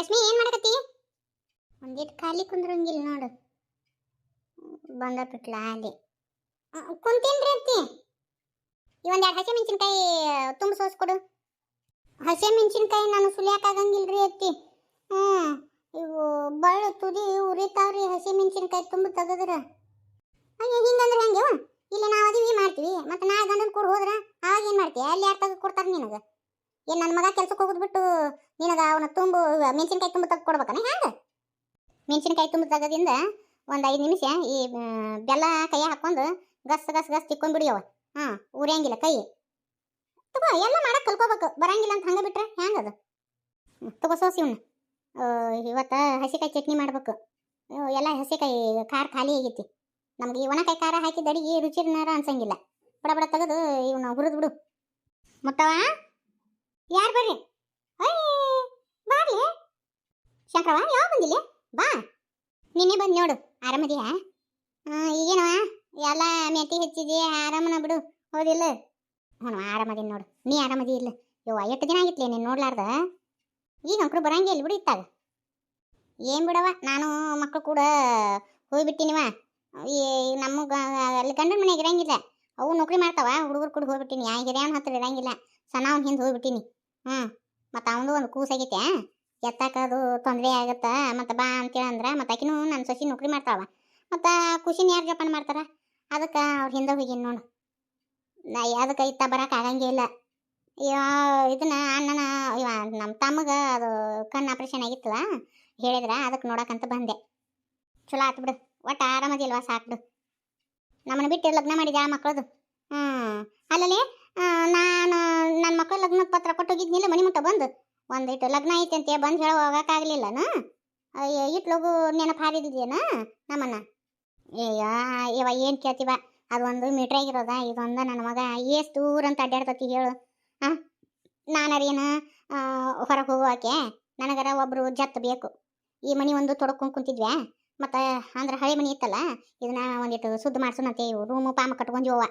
ರಶ್ಮಿ, ಏನ್ ಮಾಡಕತ್ತಿ? ಒಂದಿಟ್ಟು ಖಾಲಿ ಕುಂದ್ರಂಗಿಲ್ಲ ನೋಡು. ಬಂದ ಬಿಟ್ಲ ಅಲ್ಲಿ ಕುಂತೇನ್ರಿ ಅತ್ತಿ. ಇವೊಂದು ಎರಡು ಹಸಿ ಮೆಣಸಿನ್ಕಾಯಿ ತುಂಬ ಸೋಸ್ಕೊಡು ಹಸಿ ಮೆಣಸಿನ್ಕಾಯಿ ನಾನು ಸುಲಿಯಾಕಾಗಂಗಿಲ್ರಿ ಅತ್ತಿ. ಹ್ಮ್ ಇವು ಬಳ್ಳು ತುದಿ ಉರಿತಾವ್ರಿ ಹಸಿ ಮೆಣಸಿನ್ಕಾಯಿ ತುಂಬ ತೆಗದ್ರ. ಹಿಂಗಂದ್ರೆ ಹೆಂಗೆ ಇಲ್ಲ ನಾವು ಅದೀವಿ, ಮಾಡ್ತೀವಿ. ಮತ್ತೆ ನಾ ಗಂಡನ ಕೂಡ ಹೋದ್ರ, ಆವಾಗ ಏನು ಮಾಡ್ತೀಯ ಅಲ್ಲಿ ಯಾರು ತೆಗೆದು ಕೊಡ್ತಾರೆ ನಿನಗೆ? ಏನು ನನ್ನ ಮಗ ಕೆಲ್ಸಕ್ಕೆ ಹೋಗೋದು ಬಿಟ್ಟು ನಿನಗೆ ಅವನ ತುಂಬು ಮೆಣಸಿನಕಾಯಿ ತುಂಬ ತೆಗೆದು ಕೊಡ್ಬೇಕನ ಹ್ಯಾಂಗ ಮೆಣಸಿನಕಾಯಿ ತುಂಬ ತೆಗದಿಂದ ಒಂದು ಐದು ನಿಮಿಷ ಈ ಬೆಲ್ಲ ಕೈ ಹಾಕೊಂಡು ಗಸ್ ಗಸ್ ಗಸ್ ತಿಕ್ಕೊಂಡ್ಬಿಡಿಯವ ಹಾಂ, ಉರಿಯಂಗಿಲ್ಲ ಕೈ. ತಗೋ, ಎಲ್ಲ ಮಾಡಕ್ಕೆ ಕಲ್ಕೋಬೇಕು. ಬರಂಗಿಲ್ಲ ಅಂತ ಹಂಗೆ ಬಿಟ್ರೆ ಹ್ಯಾಂಗದು ಅದು? ತಗೋ ಸೋಸಿ ಇವ್ನ. ಇವತ್ತು ಹಸಿಕಾಯಿ ಚಟ್ನಿ ಮಾಡ್ಬೇಕು. ಎಲ್ಲ ಹಸಿಕಾಯಿ ಖಾರ ಖಾಲಿ ಆಗೈತಿ. ನಮ್ಗೆ ಈ ಒಣಕಾಯಿ ಖಾರ ಹಾಕಿದ ಅಡಿಗೆ ರುಚಿನಾರ ಅನ್ಸಂಗಿಲ್ಲ. ಬಡ ಬಡ ತೆಗೆದು ಇವನ್ನ ಹುರಿದು ಬಿಡು. ಮುಟ್ಟವ ಯಾರು ಬರ್ರಿ? ಬಾರ್ಲಿ ಶಂಕರವ ಯಾವ ಬಂದಿಲ್ಲ? ಬಾ. ನಿನ್ನೆ ಬಂದು ನೋಡು, ಆರಾಮದಿಯಾ? ಈಗೇನವ ಎಲ್ಲ ಮೆತಿ ಹೆಚ್ಚಿದಿ, ಆರಾಮನ ಬಿಡು, ಹೌದಿಲ್ಲ? ಹ್ಞೂ, ಆರಾಮದಿನ ನೋಡು, ನೀ ಆರಾಮದಿ ಇಲ್ಲ? ಯವ್ವ, ಎಷ್ಟು ದಿನ ಆಗಿತ್ಲೆ ನೀನು ನೋಡ್ಲಾರ್ದ? ಈಗ ಅಂಕರು ಬರಂಗೇ ಇಲ್ಲಿ ಬಿಡು ಏನು ಬಿಡವ ನಾನು ಮಕ್ಕಳು ಕೂಡ ಹೋಗ್ಬಿಟ್ಟಿನಿವ ಈ ನಮಗೆ ಅಲ್ಲಿ ಗಂಡನ ಮನೆಗೆ ಇರಂಗಿಲ್ಲ. ಅವು ನೌಕರಿ ಮಾಡ್ತಾವ, ಹುಡುಗರು ಕೂಡ ಹೋಗ್ಬಿಟ್ಟಿನಿ. ಯಾ ಹಿರಿಯವನ ಹತ್ರ ಇರಂಗಿಲ್ಲ. ಸಣ್ಣವನ್ ಹಿಂದೆ ಹೋಗ್ಬಿಟ್ಟಿನಿ. ಹ್ಞೂ ಮತ್ತು ಅವನು ಒಂದು ಕೂಸಾಗೈತೆ ಎತ್ತಾಕದು ತೊಂದರೆ ಆಗತ್ತ, ಮತ್ತು ಬಾ ಅಂತೇಳಿ ಅಂದ್ರೆ, ಮತ್ತು ಆಕಿನೂ ನನ್ನ ಸೊಸಿ ನೌಕರಿ ಮಾಡ್ತಾವ ಮತ್ತು ಖುಷಿನ ಯಾರು ಜೋಪಾನ ಮಾಡ್ತಾರ? ಅದಕ್ಕೆ ಅವ್ರ ಹಿಂದೆ ಹೋಗಿನಿ ನೋಡು. ನಾ ಅದಕ್ಕೆ ಇತ್ತ ಬರಕ್ಕೆ ಆಗಂಗೇ ಇಲ್ಲ. ಇದನ್ನ ಅಣ್ಣನ, ಇವ ನಮ್ಮ ತಮ್ಮಗೆ ಅದು ಕಣ್ಣು ಆಪ್ರೇಷನ್ ಆಗಿತ್ತಲ್ಲ, ಹೇಳಿದ್ರ ಅದಕ್ಕೆ ನೋಡಕ್ಕಂತ ಬಂದೆ. ಚಲೋ ಆತು ಬಿಡು, ಒಟ್ಟು ಆರಾಮದಿಲ್ವಾ ಸಾಕು ಬಿಡು. ನಮ್ಮನ್ನ ಬಿಟ್ಟು ಲಗ್ನ ಮಾಡಿದ್ಯಾ ಮಕ್ಕಳದು ಹ್ಞೂ ಅಲ್ಲಲ್ಲಿ? ನಾನು ನನ್ನ ಮಕ್ಕಳ ಲಗ್ನ ಪತ್ರ ಕೊಟ್ಟೋಗಿದ್ನಿಲ್ಲ ಮನೆ ಮುಟ್ಟ ಬಂದು. ಒಂದಿಟ್ಟು ಲಗ್ನ ಐತೆ ಅಂತ ಬಂದು ಹೇಳೋ ಹೋಗೋಕ್ಕಾಗಲಿಲ್ಲನ ಅಯ್ಯೋ ಇಟ್ಟು ಲಗು ನೆನಪು ಹಾರಿದ್ಯೇನ ನಮ್ಮನ್ನ? ಅಯ್ಯ ಇವ ಏನು ಕೇಳ್ತೀವ? ಅದೊಂದು ಮೀಟ್ರಾಗಿರೋದ ಇದೊಂದು ನನ್ನ ಮಗ. ಎಷ್ಟು ದೂರ ಅಂತ ಅಡ್ಡಾಡ್ತತಿ ಹೇಳು. ಹಾಂ ನಾನರೇನು ಹೊರಗೆ ಹೋಗೋಕೆ ನನಗರ ಒಬ್ಬರು ಜತ್ ಬೇಕು. ಈ ಮನೆ ಒಂದು ತೊಡ್ಕೊಂಡು ಕುಂತಿದ್ವ್ಯಾ? ಮತ್ತು ಅಂದ್ರೆ ಹಳೆ ಮನೆ ಇತ್ತಲ್ಲ, ಇದನ್ನ ಒಂದಿಟ್ಟು ಶುದ್ಧ ಮಾಡ್ಸೋಣಂತೆ. ಇವು ರೂಮು ಪಾಮ ಕಟ್ಕೊಂಡ್ವವ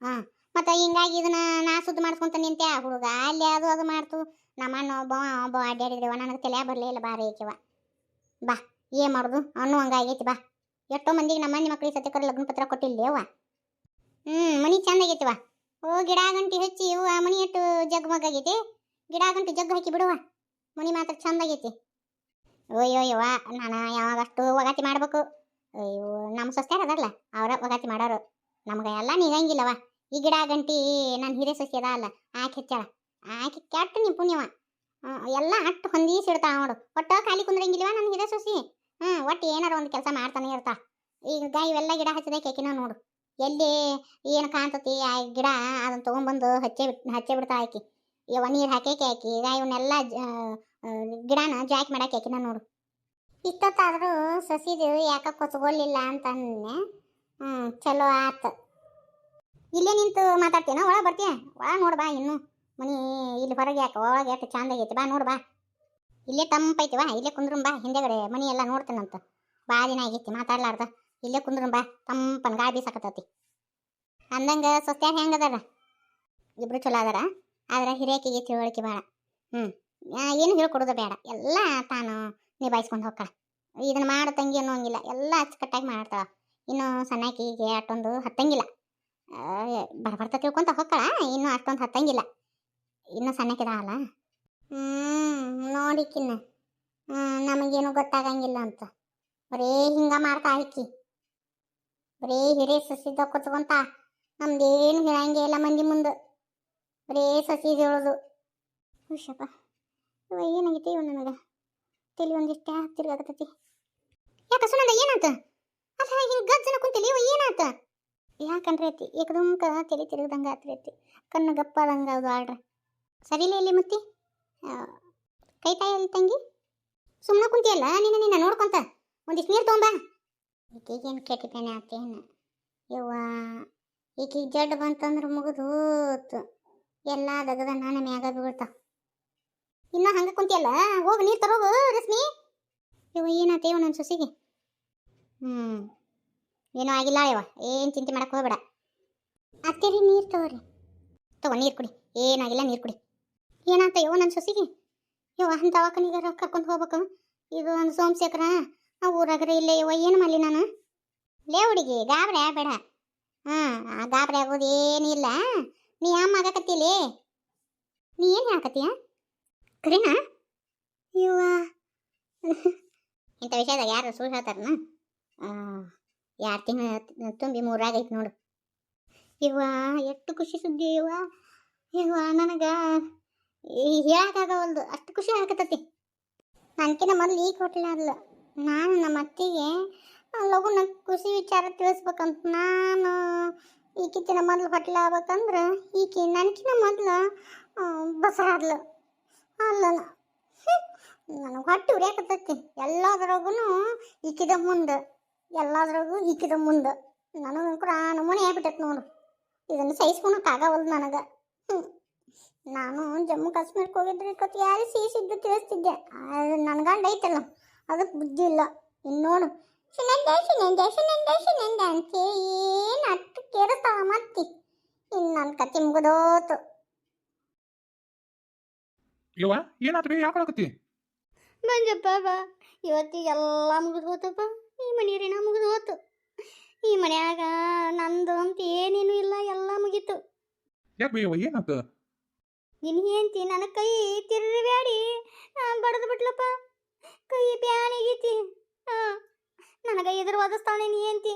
ಹಾಂ ಮತ್ತು ಹಿಂಗಾಗಿ ಇದನ್ನ ನಾ ಸುದ್ಧ ಮಾಡ್ಸ್ಕೊಂತ ನಿಂತೆ ಆ ಹುಡುಗ. ಅಲ್ಲಿ ಅದು ಅದು ಮಾಡ್ತು. ನಮ್ಮ ಅಣ್ಣ ಒಬ್ಬ ಒಬ್ಬ ಅಡ್ಡಾಡಿದ್ರವ ನನಗೆ ತಲೆ ಬರಲೇ ಇಲ್ಲ ಬಾರಿ ಐಕೆವ ಬಾ, ಏನು ಮಾಡೋದು? ಅನ್ನೋ ಹಂಗಾಗೈತಿ ಬಾ. ಎಷ್ಟೋ ಮಂದಿಗೆ ನಮ್ಮ ಮನೆ ಮಕ್ಕಳಿಗೆ ಸತ್ಯಕರ ಲಗ್ನ ಪತ್ರ ಕೊಟ್ಟಿಲ್ಲೇವ ಹ್ಞೂ ಮನಿ ಚಂದ ಆಗೈತಿವ ಓ, ಗಿಡ, ಗಂಟಿ ಹಚ್ಚಿ ಇವು ಮನೆ ಎಷ್ಟು ಜಗ್ ಮಗ್ಗಾಗೈತಿ ಗಿಡ, ಗಂಟಿ ಜಗ್ ಹಾಕಿ ಬಿಡುವ. ಮನಿ ಮಾತ್ರ ಚಂದ ಆಗೈತಿ. ಅಯ್ಯೋ ಯವ್ವ ನಾನು ಯಾವಾಗ ಅಷ್ಟು ಒಗಾತಿ ಮಾಡ್ಬೇಕು? ಅಯ್ಯೋ, ನಮ್ಮ ಸೊಸ್ತ್ಯಾರ ಅದಲ್ಲ ಅವರ ಒಗಾತಿ ಮಾಡೋರು. ನಮ್ಗೆ ಎಲ್ಲ ನಿಗಂಗಿಲ್ಲವ ಈ ಗಿಡ ಗಂಟಿ ನನ್ನ ಹಿರೆ ಸೊಸಿ ಅದ ಅಲ್ಲ ಆಕೆ ಹೆಚ್ಚಳ ಆಕೆ ಕೆಟ್ಟ ನೀ ಪುಣ್ಯವ. ಎಲ್ಲ ಅಟ್ಟು ಹೊಂದಿಸಿಡ್ತಾ ನೋಡು. ಒಟ್ಟು ಖಾಲಿ ಕುಂದ್ರಂಗಿಲ್ವ ನನ್ನ ಹಿರೇ ಸೊಸಿ? ಹ್ಞೂ ಒಟ್ಟು ಏನಾರ ಒಂದು ಕೆಲಸ ಮಾಡ್ತಾನೆ ಇರ್ತಾ ಈಗ ಇವೆಲ್ಲ ಗಿಡ ಹಚ್ಚದೆ ಕೇಕಿನ ನೋಡು. ಎಲ್ಲಿ ಏನು ಕಾಣ್ತತಿ ಆ ಗಿಡ ಅದನ್ನು ತೊಗೊಂಬಂದು ಹಚ್ಚೆ ಬಿಟ್ಟು ಹಚ್ಚೆ ಬಿಡ್ತಾ ಆಕಿ. ಇವ ನೀರು ಹಾಕೇಕೆ ಆಕಿ. ಈಗ ಇವನ್ನೆಲ್ಲ ಗಿಡನ ಜಾಕ್ ಮಾಡಕ್ಕೆ ಆಕಿನ ನೋಡು. ಇಷ್ಟೊತ್ತಾದರೂ ಸಸಿದು ಯಾಕೆ ಕೊಚ್ಕೊಳ್ಳಿಲ್ಲ ಅಂತ ಅಂದೆ ಹ್ಞೂ ಚಲೋ ಆತು. ಇಲ್ಲೇ ನಿಂತು ಮಾತಾಡ್ತೀನ ಒಳಗೆ ಬರ್ತೀಯ? ಒಳಗೆ ನೋಡು ಬಾ ಇನ್ನು. ಮನಿ ಇಲ್ಲಿ ಹೊರಗೆ ಯಾಕೆ, ಒಳಗೆ ಯಾಕೆ ಚಂದ ಆಗೈತಿ, ಬಾ ನೋಡು ಬಾ. ಇಲ್ಲೇ ತಂಪೈತಿ ಬಾ, ಇಲ್ಲೇ ಕುಂದ್ರು ಬಾ, ಹಿಂದೆಗಡೆ ಮನಿ ಎಲ್ಲ ನೋಡ್ತೇನಂತ. ಬಾ ದಿನ ಆಗೈತಿ, ಮಾತಾಡ್ಲಾರ್ದ. ಇಲ್ಲೇ ಕುಂದ್ರು ಬಾ, ತಂಪನ ಗಾಳಿ ಬೀಸಾಕತ್ತೈತಿ. ಅಂದಂಗೆ ಸೊಸ್ತ್ಯಾರ ಹೆಂಗೆ ಅದಾರ? ಇಬ್ರು ಚಲೋ ಅದಾರ, ಆದ್ರೆ ಹಿರಿಯಕಿಗೆ ತಿಳುವಳಿಕೆ ಬೇಡ ಹ್ಞೂ ಏನು ಹೇಳ್ಕೊಡೋದು ಬೇಡ. ಎಲ್ಲ ತಾನು ನಿಭಾಯಿಸ್ಕೊಂಡು ಹೋಗ್ತಾಳೆ. ಇದನ್ನ ಮಾಡು ತಂಗಿ ಅನ್ನೋಂಗಿಲ್ಲ, ಎಲ್ಲ ಅಚ್ಚುಕಟ್ಟಾಗಿ ಮಾಡ್ತಾಳ ಇನ್ನು ಸಣ್ಣಾಕಿಗೆ ಅಷ್ಟೊಂದು ಹತ್ತಂಗಿಲ್ಲ. ಆ, ಬರ ಬರ್ತಾ ತಿಳ್ಕೊಂತ ಹೋಗ್ತಾಳ. ಇನ್ನು ಅಷ್ಟೊಂದು ಹತ್ತಂಗಿಲ್ಲ. ಇನ್ನು ಅಲ್ಲ ಹ್ಞೂ ನೋಡಿಕಿನ್ನ. ನಮಗೇನು ಗೊತ್ತಾಗಂಗಿಲ್ಲ ಅಂತ. ಬರೀ ಹಿಂಗ ಮಾಡ್ತಾ ಐತಿ ಬರೀ ಹಿರೇ ಸಸಿದ ಕೂತ್ಕೊಂತ. ನಮ್ದೇನು ಹೇಳಂಗೆ ಇಲ್ಲ ಮಂದಿ ಮುಂದೆ. ಬರೀ ಸಸಿ ಹೇಳೋದು. ಹುಷಪ್ಪ. ಇವ ಏನಾಗೈತಿ ಇವ ನನಗೆ? ತಲೆ ಒಂದಿಷ್ಟ ತಿರ್ಗಾಕತ್ತೈತಿ. ಯಾಕ ಸುನಂದ ಏನಾತ? ಅಲ್ಲ ಹಿಂಗೆ ಗಜ್ಜನ ಕುಂತಿಲ್ಲ ಇವ ಏನಾತ? ಯಾಕಂದ್ರೆ ಐತಿ ಏಕದುಮ್ಕ ತಲೆ ತಿರುಗದಂಗ ಆಗ್ತೈತಿ ಕಣ್ಣು ಗಪ್ಪಾದಂಗ ಅದು ಆಡ್ರ. ಸರಿಲೇ ಇಲ್ಲಿ ಮುತ್ತಿ? ಕೈ ತಾಯಿ ತಂಗಿ? ಸುಮ್ಮನೆ ಕುಂತಿಯಲ್ಲ, ನಿನ್ನ ನಿನ್ನ ನೋಡ್ಕೊಂತ? ಒಂದಿಷ್ಟು ನೀರು ತೊಗೊಂಬ. ಈಗೇನು ಕೆಟ್ಟಿದ್ದೇನೆ ಆತೇನು ಯವ್ವ ಈಕಿ ಜಡ್ ಬಂತಂದ್ರೆ ಮುಗಿದು ಹೋತು. ಎಲ್ಲ ದಗದ ನಾನು ಮ್ಯಾಗ ಬೀಳ್ತಾವ. ಇನ್ನ ಹಂಗ ಕುಂತಿಯಲ್ಲ, ಹೋಗಿ ನೀರು ತರೋಗು ರಶ್ಮಿ. ಇವ ಏನಾತೇವ ನನ್ನ ಸೊಸಿಗೆ? ಹ್ಞೂ ಏನೂ ಆಗಿಲ್ಲ ಯವ್ವ. ಏನು ಚಿಂತೆ ಮಾಡಕ್ಕೆ ಹೋಗಬೇಡ. ಅತ್ತೇರಿ ನೀರು ತಗೋರಿ. ತಗೋ, ನೀರು ಕುಡಿ. ಏನಾಗಿಲ್ಲ ನೀರು ಕುಡಿ. ಏನಂತ ಯವ್ವ ನನ್ನ ಸೊಸಿಗೆ? ಇವ ಅಂತ ದವಾಖಾನಿಗಾರ ಕರ್ಕೊಂಡು ಹೋಗ್ಬೇಕು. ಇದು ಒಂದು ಸೋಮಶೇಖರ. ಆ ಊರಾಗ್ರೆ ಇಲ್ಲೇ ಇವ ಏನು ಮಾಡಲಿ ನಾನು? ಲೇ ಹುಡುಗಿ, ಗಾಬರಿ ಬೇಡ ಹಾಂ ಗಾಬರಿ ಆಗೋದು ಏನಿಲ್ಲ ನೀ ಅಮ್ಮ ಆಗಕತ್ತಿಲಿ ನೀ ಏನು ಹೇಳಕತ್ತೀಯ ಕರೀನಾ? ಇವ ಇಂಥ ವಿಷಯದಾಗ ಯಾರು ಸುಳ್ಳು ಹೇಳ್ತಾರನ? ಎರಡು ತಿಂಗಳು ತುಂಬಿ ಮೂರಾಗೈತೆ ನೋಡು. ಇವ ಎಷ್ಟು ಖುಷಿ ಸುದ್ದಿ ಇವ ಇವ ನನಗೆ ಹೇಳಕ್ಕಾಗವಲ್ದು ಅಷ್ಟು ಖುಷಿ ಆಗತತಿ. ನನಕಿನ ಮೊದಲು ಈಗ ಕೊಟ್ಟಿಲ್ಲ ಅಲ್ಲ ನಾನು ನಮ್ಮ ಅತ್ತಿಗೆ ಲಗುನ ಖುಷಿ ವಿಚಾರ ತಿಳಿಸ್ಬೇಕಂತ ನಾನು ಈಕಿತ್ತಿನ ಮೊದಲು ಹೊಟ್ಲ ಆಗ್ಬೇಕಂದ್ರೆ ಈಕಿ ನನಕಿನ ಮೊದಲು ಬಸರಾದ್ಲು ಅಲ್ಲ ನನಗೆ ಹೊಟ್ಟೆ ಉರಿಯಾಕತ್ತೈತಿ. ಎಲ್ಲದ್ರಾಗೂ ಈಕಿದ ಮುಂದೆ. ಎಲ್ಲದ್ರಾಗೂ ಈಕಿದ ಮುಂದೆ. ನನಗಂಕರ ನಮೂನೆ ಆಗ್ಬಿಟ್ಟೈತೆ ನೋಡು. ಇದನ್ನು ಸಹಿಸ್ಕೊಳಕ್ಕಾಗವಲ್ದು ನನಗೆ. ಹ್ಞೂ ನಾನು ಜಮ್ಮು ಕಾಶ್ಮೀರಕ್ಕೆ ಹೋಗಿದ್ರೆ ಕತ್ ಯಾರು ಸಿಹಿಸಿದ್ದು ತಿಳಿಸ್ತಿದ್ದೆ. ಅದು ನನ್ನ ಗಂಡ ಐತಲ್ಲ ಅದಕ್ಕೆ ಬುದ್ಧಿ ಇಲ್ಲ. ಇನ್ನು ನೋಡು. ಶಿನಂದೆ ಶಿನಂದೆ ಶಿನಂದೆ ಶಿನಂದೆ ಅಂತ ಏನು ಅಟ್ಟು ಕೇಳಿಸ್ತಾವ ಮತ್ತಿ. ಇನ್ನು ನನ್ನ ಕತೆ ಮುಗಿದೋತು. ಇವ ಏನಾತ್ರಿ? ಯಾಕೆ ಬಾ. ಮುಗಿದು ಹೋತಪ್ಪ ಈ ಮನೆ ನಾ ಮುಗಿದು ಹೋತು. ಈ ಮನ್ಯಾಗ ನಂದು ಅಂತ ಏನೇನು ಇಲ್ಲ ಎಲ್ಲ ಮುಗೀತು. ಯಾಕೆ ಏನಾತ? ನಿನ್ ಹೆಂಡ್ತಿ ನನ್ನ ಕೈ ತಿರ್ಬೇಡಿ ಬಡದು ಬಿಟ್ಲಪ್ಪ. ಕೈ ಬ್ಯಾನಿಗೀತಿ ಹಾ ನನಗೆ ಎದುರು ಒದಸ್ತಾಳೆ ನೀ ಹೆಂಡ್ತಿ.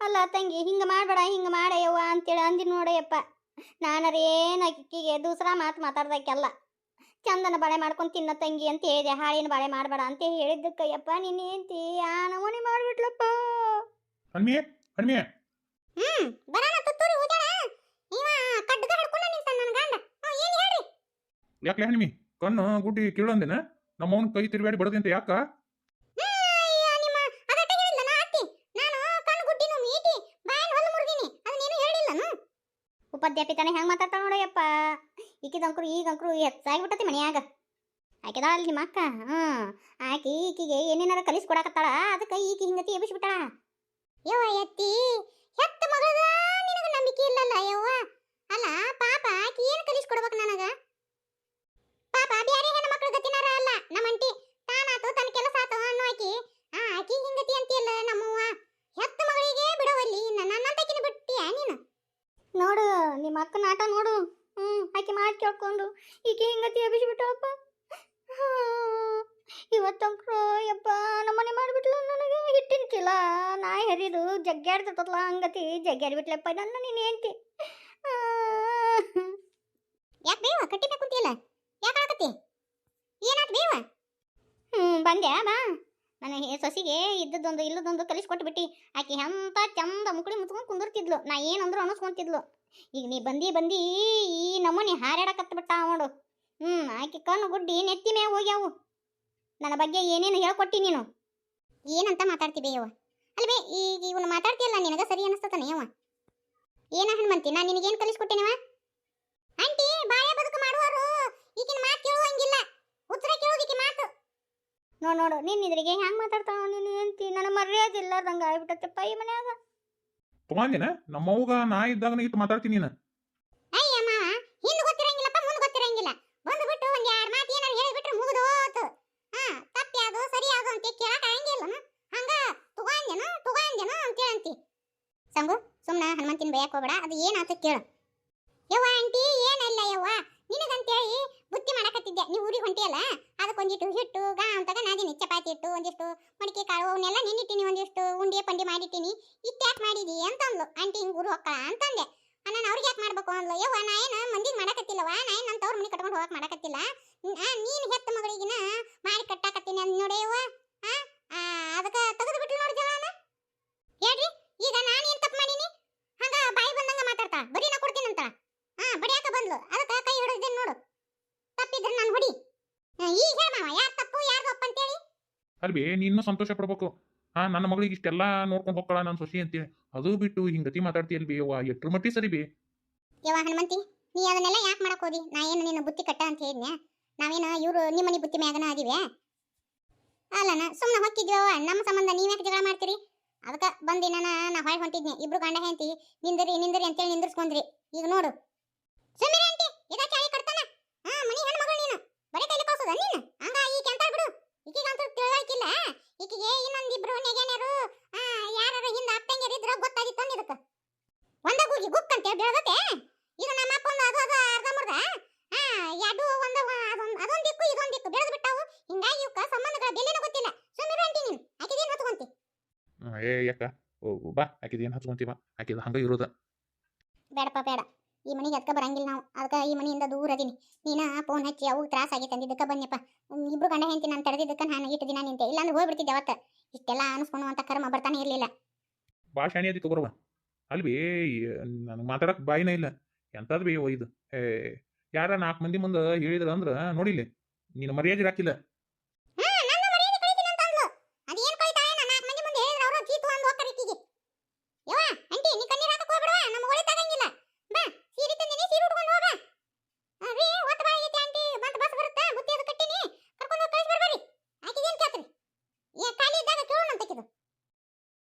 ಅಲ್ಲ ತಂಗಿ ಹಿಂಗೆ ಮಾಡಬೇಡ ಹಿಂಗೆ ಮಾಡಯ್ಯವ್ವ ಅಂತೇಳಿ ಅಂದಿ ನೋಡಯ್ಯಪ್ಪ. ನಾನರೇನು ಅಕ್ಕಿಗೆ ದೂಸರ ಮಾತು ಮಾತಾಡ್ದಕ್ಕೆಲ್ಲ. ಚಂದನ ಬಾಳೆ ಮಾಡ್ಕೊಂಡು ತಿನ್ನ ತಂಗಿ ಅಂತ ಹೇಳಿದೆ. ಹಾಳಿನ ಬಾಳೆ ಮಾಡಬೇಡ ಅಂತ ಹೇಳಿದ್ದಕ್ಕಯ್ಯಪ್ಪ ನಿನ್ನ ಹೆಂಡ್ತಿ ಆ ನಮೂನಿ ಮಾಡಿಬಿಟ್ಲಪ್ಪ. ಹಣ್ಮಿ ಹಣ್ಮಿ ಹ್ಮ್ ಬರೋಣ ತುತ್ತೂರಿ ಊದಣ ಇವ ಕಡ್ಗ ಹಿಡ್ಕೊಂಡ ನಿಂತ ನನ್ನ ಗಂಡ. ಏನು ಹೇಳ್ರಿ? ಯಾಕೆ ಹಣ್ಮಿ ಕಣ್ಣು ಗುಡ್ಡಿ ಕೀಳಂದೇನ? ನಮ್ಮ ಅವನ ಕೈ ತಿರುಗಾಡಿ ಬಡದಂತೆ ಅಂತ ಯಾಕ? ಉಪಾಧ್ಯಾಪಿತಾನೆ ಹೆಂಗ್ ಮಾತಾಡ್ತಾಳ ನೋಡಯ್ಯಪ್ಪ. ಈಕಿದಂಕ್ರು ಈಗಂಕ್ರು ಹೆಚ್ಚಾಗಿ ಬಿಟ್ಟತಿ ಮನ್ಯಾಗ. ಆಕೆದಾಳ ಅಲ್ಲಿ ನಿಮ್ಮ ಅಕ್ಕ? ಹ್ಞೂ. ಆಕಿ ಈಕಿಗೆ ಏನೇನಾರ ಕಲಿಸಿ ಕೊಡಕತ್ತಾಳ, ಅದಕ್ಕೆ ಈಕಿ ಹಿಂಗತಿ ಎಬ್ಬಿಸ್ಬಿಟ್ಟಾಳ. ಯವ್ವ ಎತ್ತಿ ಹೆತ್ತ ಮಗದ ನಿನಗ ನಂಬಿಕೆ ಇಲ್ಲಲ್ಲ ಯವ್ವ? ಅಲ್ಲ, ಪಾಪ ಆಕಿ ಏನು ಕಲಿಸಿ ಕೊಡ್ಬೇಕು ನನಗ? ಪಾಪ ಬೇರೆ ಹೆಣ್ಣು ಮಕ್ಕಳು ಗತಿನಾರ ಅಲ್ಲ, ನಮ್ಮಂಟಿ. ತಾನಾತು ತನ್ನ ಕೆಲಸ ಆತು ಅನ್ನೋ ಆಕಿ ಆ ಆಕಿ ಹಿಂಗತಿ ಅಂತಿಲ್ಲ ನಮ್ಮವ್ವ ಹೆತ್ತ ಮಗಳಿಗೆ ಬಿಡವಲ್ಲಿ ನನ್ನಂತಕಿನ ಬಿಟ್ಟಿಯ ನೀನು ನೋಡು ನಿಮ್ಮ ಅಕ್ಕನ ಆಟ ನೋಡು ಹ್ಮ್ ಆಕಿ ಮಾತು ಕೇಳ್ಕೊಂಡು ಈಕೆ ಹಿಂಗತಿ ಎಬ್ಬಿಸ್ಬಿಟ್ಟವಪ್ಪ ಇವತ್ತಂಕ್ರು ಯಪ್ಪ ನಮ್ಮನೆ ಮಾಡಿಬಿಟ್ಲ ನನಗೆ ಹಿಟ್ಟಿನ ಚೀಲ ನಾ ಹೆರಿದು ಜಗ್ಗಾಡ್ತಲ್ಲ ಹಂಗತಿ ಜಗ್ಗಾಡಿ ಬಿಟ್ಲಪ್ಪ ನನ್ನ ನೀನು ಹೇಳ್ತಿ ಯಾಕೆ ಬೇವ ಕಟ್ಟಿಬೇಕು ಕುಂತಿಯಲ್ಲ ಯಾಕೆ ಆಗತ್ತಿ ಏನಾತ್ ಬೇವ ಹ್ಞೂ ಬಂದ್ಯಾ ಬಾ ನನಗೆ ಸೊಸಿಗೆ ಇದ್ದದೊಂದು ಇಲ್ಲದೊಂದು ಕಲಿಸ್ಕೊಟ್ಟು ಬಿಟ್ಟು. ಆಕೆ ಎಂತ ಚಂದ ಮುಕುಳಿ ಮುತ್ಕೊಂಡು ಕುಂದಿರ್ತಿದ್ಲು. ನಾ ಏನಂದ್ರು ಅನಿಸ್ಕೊಂತಿದ್ಲು. ಈಗ ನೀ ಬಂದಿ ಬಂದಿ ಈ ನಮೂನಿ ಹಾರಾಡಕತ್ತ ಬಿಟ್ಟ ನೋಡು ಹ್ಞೂ ಆಕೆ ಕಣ್ಣು ಗುಡ್ಡಿ ನೆತ್ತಿ ಮೇ ಹೋಗ್ಯಾವು. ನನ್ನ ಬಗ್ಗೆ ಏನೇನು ಹೇಳ್ಕೊಟ್ಟಿ ನೀನು? ಏನಂತ ಮಾತಾಡ್ತಿ ಬೇಯವ್ವ ಅಲ್ವೇ, ಈಗ ಇವನು ಮಾತಾಡ್ತಿಯಲ್ಲ, ನಿನಗೆ ಸರಿ ಅನಿಸ್ತತಾನೆ ಯವ್ವ? ಏನ ಹಣ್ಮಂತಿ ನಾನು ನಿನಗೇನು ಕಲಿಸ್ಕೊಟ್ಟೇನವ? ಆಂಟಿ ಬಾಳೆ ಬದುಕು ಮಾಡುವರು ಈಗಿನ ಮಾತು ಕೇಳುವಂಗಿಲ್ಲ. ಉತ್ತರ ಕೇಳೋದಿಕ್ಕೆ ನೋಡು ನೋಡು ನಿನ್ನ ಇದ್ರಿಗೆ ಹೆಂಗ್ ಮಾತಾಡ್ತಾವ ನೀನು ಹೆಂಡ್ತಿ? ನನ್ನ ಮರ್ಯಾದೆ ಇಲ್ಲಾರ್ದಂಗ ಆಗ್ಬಿಟ್ಟತ್ತಪ್ಪ ಈ ಮನ್ಯಾಗ. ತಗೊಂದೇನ ನಮ್ಮವ್ಗ ನಾ ಇದ್ದಾಗ ಇಟ್ಟು ಮಾತಾಡ್ತೀನಿ ನೀನು. ಅಯ್ಯ ಮಾವ ಹಿಂದ್ ಗೊತ್ತಿರಂಗಿಲ್ಲಪ್ಪ ಮುಂದ್ ಗೊತ್ತಿರಂಗಿಲ್ಲ. ಬಂದು ಬಿಟ್ಟು ಒಂದ್ ಎರಡ್ ಮಾತು ಏನಾರು ಹೇಳಿಬಿಟ್ರೆ ಮುಗಿದೋತು. ಹಾ ತಪ್ಪಿ ಅದು ಸರಿ ಅದು ಅಂತ ಕೇಳಕ್ ಆಗಂಗಿಲ್ಲ. ಹಂಗ ತಗೊಂಜನ ತಗೊಂಜನ ಅಂತ ಅಂತಿ ಸಂಗು ಸುಮ್ನ ಹನುಮಂತಿನ ಬಯಕ್ ಹೋಗ್ಬೇಡ ಅದು ಏನಾತ ಕೇಳ. ಯವ್ವ ಆಂಟಿ ಏನಲ್ಲ ಯವ್ವ. ನಿನಗಂತೇಳಿ ಬುತ್ತಿ ಮಾಡಕತ್ತಿದ್ದೆ. ನೀವು ಊರಿಗೆ ಹೊಂಟಿಯಲ್ಲ? ಅದಕ್ಕೆ ಒಂದಿಟ್ಟು ಹಿಟ್ಟು ಗಾ ಅಂತಾಗ ನಾದಿನಿ, ಚಪಾತಿ ಇಟ್ಟು ಒಂದಿಷ್ಟು ಮಡಿಕೆ ಕಾಳು, ಅವನ್ನೆಲ್ಲ ನಿನ್ನಿಟ್ಟಿನಿ, ಒಂದಿಷ್ಟು ಉಂಡೆ ಪಂಡಿ ಮಾಡಿಟ್ಟಿನಿ. ಇಟ್ಟ್ಯಾಕ್ ಮಾಡಿದಿ ಅಂತ ಅಂದ್ಲು ಆಂಟಿ, ಹಿಂಗೆ ಊರು ಹೋಗ್ಕಳ? ಅಂತಂದೆ. ನಾನು ಅವ್ರಿಗೆ ಯಾಕೆ ಮಾಡ್ಬೇಕು ಅಂದ್ಲು. ಯವ್ವ, ನಾ ಏನು ಮಂದಿಗೆ ಮಾಡಕತ್ತಿಲ್ಲವ ನಾ ಏನು ನಂತವ್ರ ಮನೆ ಕಟ್ಕೊಂಡು ಹೋಗಕ್ಕೆ ಮಾಡಕತ್ತಿಲ್ಲ? ನೀನು ಹೆತ್ತ ಮಗಳಿಗಿನ ಮಾಡಿ ಕಟ್ಟಾಕತ್ತೀನಿ ಅಂದ್ ನೋಡಿ ಯವ್ವ. ಅದಕ್ಕೆ ತೆಗೆದು ಬಿಟ್ಟು ನೋಡಿ ಜವಾನ ಹೇಳ್ರಿ, ಈಗ ನಾನು ಏನು ತಪ್ಪು ಮಾಡೀನಿ? ಹಂಗ ಬಾಯಿ ಬಂದಂಗ ಮಾತಾಡ್ತಾಳ. ಬರೀ ನಾ ಕೊಡ್ತೀನಿ ಅಂತ ಹಾ ಬಡಿಯಾಕ ಬಂದ್ಲು ಅದಕ್ಕೆ ಕೈ ಹಿಡಿದೇನು ನೋಡು ತಪ್ಪಿದ್ರೆ ನಾನು ಹೊಡಿ ಹಾ, ಈಗ ಹೇಳ ಮಾವ ಯಾರು ತಪ್ಪು ಯಾರು ತಪ್ಪು ಅಂತೇಳಿ? ಅಲ್ವೇ ನೀನು ಸಂತೋಷ ಪಡ್ಬೇಕು. ಹಾ ನನ್ನ ಮಗಳಿಗೆ ಇಷ್ಟೆಲ್ಲ ನೋಡ್ಕೊಂಡು ಹೋಗ್ಕಳ ನನ್ನ ಸೊಸಿ ಅಂತೇಳಿ ಅದು ಬಿಟ್ಟು ಹಿಂಗತಿ ಮಾತಾಡ್ತಿ ಬಿ ಯವ್ವ ಎಟ್ರ ಮಟ್ಟಿ ಸರಿ ಬಿ? ಯವ್ವ ಹನುಮಂತಿ ನೀ ಅದನ್ನೆಲ್ಲ ಯಾಕೆ ಮಾಡಕ್ ಹೋದಿ? ನಾ ಏನು ನಿನ್ನ ಬುತ್ತಿ ಕಟ್ಟ ಅಂತ ಹೇಳಿದ್ನ್ಯಾ? ನಾವೇನು ಇವರು ನಿಮ್ಮನೆ ಬುತ್ತಿ ಮ್ಯಾಗನ ಅದೀವಿ ಅಲ್ಲನ ಸುಮ್ಮನೆ ಹೊಕ್ಕಿದ್ವವ ನಮ್ಮ ಸಂಬಂಧ ನೀವ್ಯಾಕೆ ಜಗಳ ಮಾಡ್ತೀರಿ? ಅದಕ್ಕೆ ಬಂದು ನಾನು ನಾ ಹೊಯ್ ಹೊಂಟಿದ್ನಿ ಇಬ್ರು ಗಂಡ ಹೆಂಡತಿ ನಿಂದ್ರಿ ನಿಂದರಿ ಅಂತೇಳಿ ನಿಂದ್ರಿಸ್ಕೊಂಡ್ರಿ. ಈಗ ನೋಡು. ಸುಮ್ಮನೆ ಆಂಟಿ ಇದಕ್ಕೆ ಚಾಳಿ ಕಟ್ತಾನ? ಹಾ ಮನಿ ಹೆಣ್ಮಗಳು ನೀನು. ಬರೀ ಕೈಲಿ ತೋರ್ಸದ ನೀನು? ಹಂಗ ಈಕೆ ಅಂತ ಬಿಡು. ಈಕಿಗಂತೂ ತಿಳುವಳಿಕಿಲ್ಲ ಈಕಿಗೆ ಇನ್ನೊಂದಿಬ್ರು ನೆಗೆನೇರು ಯಾರು ಹಿಂದ ಅಪ್ಪಂಗಿರು ಇದ್ರ ಗೊತ್ತಾಗಿತ್ತು ಇದಕ್ಕೆ ಒಂದ ಹೋಗಿ ಗುಕ್ ಅಂತ ಬೆಳಗತ್ತೆ ಇದು ನಮ್ಮ ಅಪ್ಪ ಒಂದು ಅದು ಅದು ಅರ್ಧ ಮುರ್ದ? ಎರಡು ಒಂದ ಅದೊಂದು ಅದೊಂದು ದಿಕ್ಕು ಇದೊಂದು ದಿಕ್ಕು ಬೆಳೆದು ಬಿಟ್ಟಾವು. ಹಿಂಗಾಗಿ ಇವಕ್ಕ ಸಂಬಂಧಗಳ ಬೆಲೆನೂ ಗೊತ್ತಿಲ್ಲ. ಸುಮ್ಮನೆ ಅಂತೀನಿ ನೀನು. ಆಕಿದೇನು ಹತ್ಕೊಂತಿ ಏ ಯಾಕ ಓ ಬಾ. ಆಕಿದ ಹತ್ಕೊಂತಿ ಬಾ. ಆಕಿದ ಹಂಗ ಇರೋದ. ಬೇಡಪ್ಪ ಬೇಡ. ಈ ಮನೆಗೆ ಅದಕ್ಕೆ ಬರಂಗಿಲ್ಲ ನಾವು. ಅದಕ್ಕೆ ಈ ಮನೆಯಿಂದ ದೂರ ಅದೀನಿ. ನೀನ ಫೋನ್ ಹಚ್ಚಿ ಅವು ತ್ರಾಸ ಆಗೈತೆ ಅಂದಿದ್ದಕ್ಕೆ ಬನ್ನಿಪ್ಪ ಇಬ್ರು ಗಂಡ ಹೆಂಡತಿ ನಾನು ತಡೆದಿದ್ದಕ್ಕೆ ನಾನು ಇಟ್ಟು ದಿನ ನಿಂತೆ. ಇಲ್ಲಾಂದ್ರೆ ಹೋಗ್ಬಿಡ್ತಿದ್ದೆ ಅವತ್ತ. ಇಷ್ಟೆಲ್ಲ ಅನಿಸ್ಕೊಳ್ಳುವಂತ ಕರ್ಮ ಬರ್ತಾನೆ ಇರಲಿಲ್ಲ. ಭಾಳ ಶಾಣಿ ಅದಿ ತಗೋರ್ವ ಅಲ್ವಿ ನನಗೆ ಮಾತಾಡಕ್ ಬಾಯಿನೇ ಇಲ್ಲ. ಎಂಥದ್ದು ಬೇ ಇದು. ಏ, ಯಾರ ನಾಲ್ಕು ಮಂದಿ ಮುಂದೆ ಹೇಳಿದ್ರ ಅಂದ್ರೆ ನೋಡಿಲ್ಲ. ನೀನು ಮರ್ಯಾದೆ ಹಾಕಿಲ್ಲ.